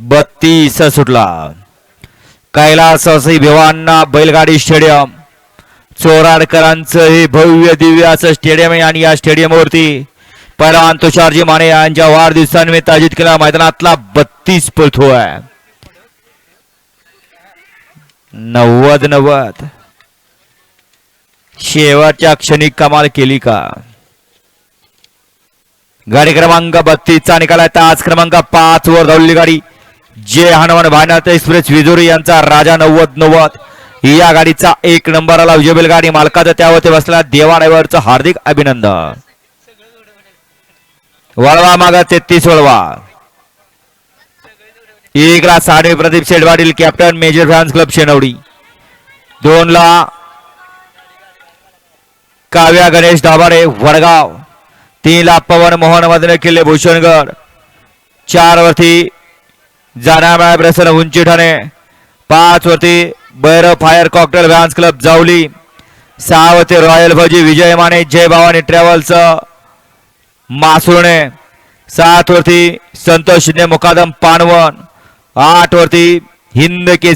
बत्तीस सुटला. कैलास असे भिवांना बैलगाडी स्टेडियम. चोराडकरांचं हे भव्य दिव्य असं स्टेडियम आहे आणि या स्टेडियमवरती पहिलवान तुषारजी माने यांच्या वाढदिवसानिमित्त आयोजित केलेल्या मैदानातला बत्तीस पळतोय नव्वद नव्वद. शेवटच्या क्षणी कमाल केली का? गाडी क्रमांक बत्तीसचा निकाल आहे. तास क्रमांक पाच वर धावलेली गाडी. जे हनुमान भानात एक्सप्रेस विजोरी यांचा राजा नव्वद नव्वद. या गाडीचा एक नंबर आला. विजयबेल गाडी मालकाचं त्यावरती बसलेला देवाडावरचं हार्दिक अभिनंदन. वळवा मागा तेहतीस वळवा. एक ला साडे Pradeep शेडवाडील captain major France club Shenwadi. दोन ला काव्या गणेश दाभाडे वडगाव. तीन ला पवन मोहन मदने किल्ले भूषणगड. चार वरती जानामाय प्रसन्न उंची ठाणे पाच वरती Bairav fire cocktail vans club Javali सहा वरती रॉयल भजी विजय माने जय भवानी ट्रॅव्हल्स मासुर्णे। सात वरती संतोष शिंदे मुकादम पानवन। आठ वरती हिंद केस